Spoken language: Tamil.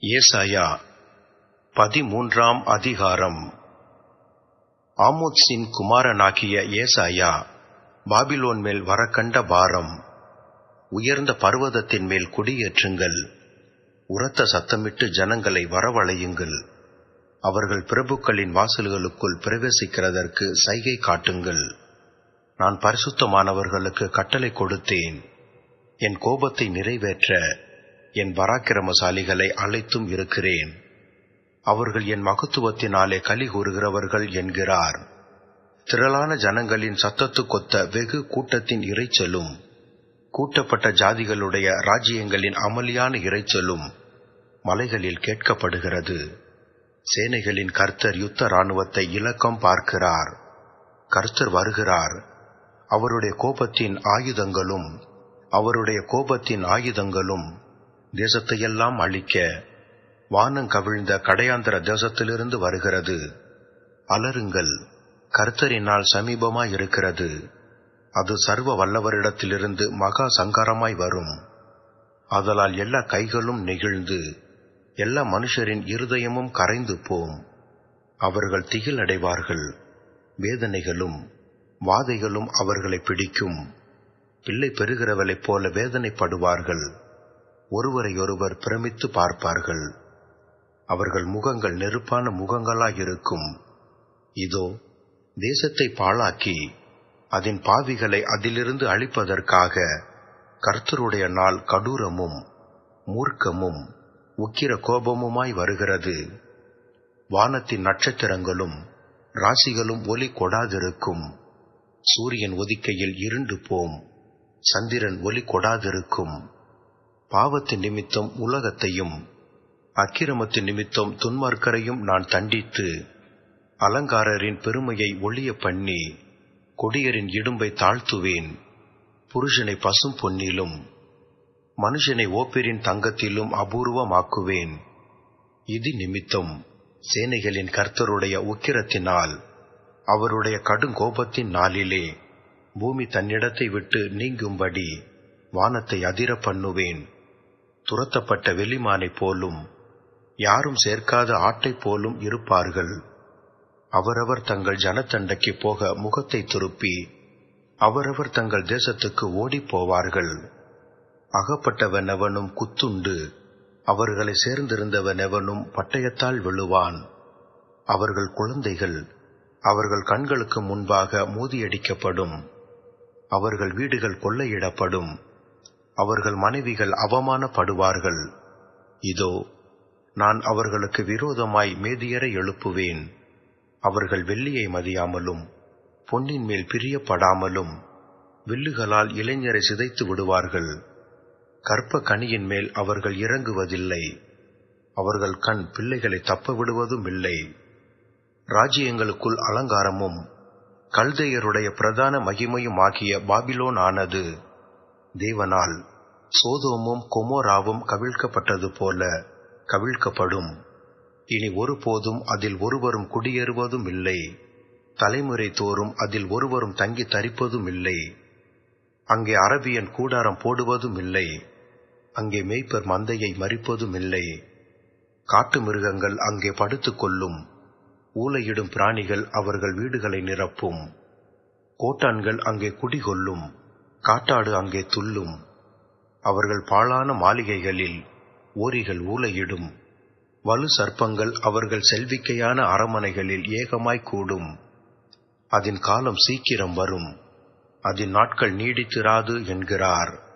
ஏசாயா பதிமூன்றாம் அதிகாரம். ஆமோத்சின் குமாரனாகிய ஏசாயா பாபிலோன் மேல் வரக்கண்ட பாரம். உயர்ந்த பர்வதத்தின் மேல் குடியேற்றுங்கள். உரத்த சத்தமிட்டு ஜனங்களை வரவழையுங்கள். அவர்கள் பிரபுக்களின் வாசல்களுக்குள் பிரவேசிக்கிறதற்கு சைகை காட்டுங்கள். நான் பரிசுத்தமானவர்களுக்கு கட்டளை கொடுத்தேன். என் கோபத்தை நிறைவேற்ற என் பராக்கிரமசாலிகளை அழைத்தும் இருக்கிறேன். அவர்கள் என் மகத்துவத்தினாலே களி கூறுகிறவர்கள் என்கிறார். திரளான ஜனங்களின் சத்தத்துக்கொத்த வெகு கூட்டத்தின் இரைச்சலும் கூட்டப்பட்ட ஜாதிகளுடைய ராஜ்யங்களின் அமளியான இரைச்சலும் மலைகளில் கேட்கப்படுகிறது. சேனைகளின் கர்த்தர் யுத்த இராணுவத்தை இலக்கம் பார்க்கிறார். கர்த்தர் வருகிறார். அவருடைய கோபத்தின் ஆயுதங்களும் அவருடைய கோபத்தின் ஆயுதங்களும் தேசத்தையெல்லாம் அழிக்க வானம் கவிழ்ந்த கடையாந்திர தேசத்திலிருந்து வருகிறது. அலருங்கள் கர்த்தரினால் சமீபமாயிருக்கிறது. அது சர்வ வல்லவரிடத்திலிருந்து மகா சங்காரமாய் வரும். அதலால் எல்லா கைகளும் நெகிழ்ந்து எல்லா மனுஷரின் இருதயமும் கரைந்து போம். அவர்கள் திகில் அடைவார்கள் வேதனைகளும் வாதைகளும் அவர்களை பிடிக்கும். பிள்ளை பெறுகிறவளைப் போல வேதனைப்படுவார்கள். ஒருவரையொருவர் பிரமித்து பார்ப்பார்கள். அவர்கள் முகங்கள் நெருப்பான முகங்களாயிருக்கும் இதோ தேசத்தை பாழாக்கி அதன் பாவிகளை அதிலிருந்து அழிப்பதற்காக கர்த்தருடைய நாள் கடூரமும் மூர்க்கமும் உக்கிர கோபமுமாய் வருகிறது. வானத்தின் நட்சத்திரங்களும் ராசிகளும் ஒலி கொடாதிருக்கும். சூரியன் ஒதிக்கையில் இருண்டு போம். சந்திரன் ஒலி கொடாதிருக்கும். பாவத்தின் நிமித்தம் உலகத்தையும் அக்கிரமத்தின் நிமித்தம் துன்மார்க்கரையும் நான் தண்டித்து அலங்காரரின் பெருமையை ஒளிய பண்ணி கொடியரின் இடும்பை தாழ்த்துவேன். புருஷனை பசும் பொன்னிலும் மனுஷனை ஓப்பிரின் தங்கத்திலும் அபூர்வமாக்குவேன். இது நிமித்தம் சேனைகளின் கர்த்தருடைய உக்கிரத்தினால் அவருடைய கடுங்கோபத்தின் நாளிலே பூமி தன்னிடத்தை விட்டு நீங்கும்படி வானத்தை அதிர பண்ணுவேன். துரத்தப்பட்ட வெளிமானைப் போலும் யாரும் சேர்க்காத ஆட்டைப் போலும் இருப்பார்கள். அவரவர் தங்கள் ஜனத்தண்டைக்கு போக முகத்தை திருப்பி அவரவர் தங்கள் தேசத்துக்கு ஓடிப் போவார்கள். அகப்பட்டவனவனும் குத்துண்டு அவர்களை சேர்ந்திருந்தவன் எவனும் பட்டயத்தால் விழுவான் அவர்கள் குழந்தைகள் அவர்கள் கண்களுக்கு முன்பாக மோதியடிக்கப்படும். அவர்கள் வீடுகள் கொள்ளையிடப்படும். அவர்கள் மனைவிகள் அவமானப்படுவார்கள். இதோ நான் அவர்களுக்கு விரோதமாய் மேதியரை எழுப்புவேன். அவர்கள் வெள்ளியை மதியாமலும் பொன்னின் மேல் பிரியப்படாமலும் வில்லுகளால் இளைஞரை சிதைத்து விடுவார்கள். கற்ப கனியின் மேல் அவர்கள் இறங்குவதில்லை. அவர்கள் கண் பிள்ளைகளை தப்ப விடுவதும் இல்லை. ராஜ்யங்களுக்குள் அலங்காரமும் கல்தையருடைய பிரதான மகிமையும் ஆகிய பாபிலோன் ஆனது தேவனால் சோதோமும் கொமோராவும் கவிழ்க்கப்பட்டது போல கவிழ்க்கப்படும். இனி ஒருபோதும் அதில் ஒருவரும் குடியேறுவதும் இல்லை. தலைமுறை தோறும் அதில் ஒருவரும் தங்கி தரிப்பதும் இல்லை. அங்கே அரபியன் கூடாரம் போடுவதும் இல்லை. அங்கே மேய்ப்பர் மந்தையை மறிப்பதும் இல்லை. காட்டு மிருகங்கள் அங்கே படுத்துக் கொள்ளும். ஊலையிடும் பிராணிகள் அவர்கள் வீடுகளை நிரப்பும். கோட்டான்கள் அங்கே குடிகொள்ளும். காட்டாடு அங்கே துள்ளும். அவர்கள் பாழான மாளிகைகளில் ஓரிகள் ஊலையிடும் வலு சர்ப்பங்கள் அவர்கள் செல்விக்கையான அரமனைகளில் ஏகமாய் கூடும். அதன் காலம் சீக்கிரம் வரும். அதன் நாட்கள் நீடித்திராது என்கிறார்.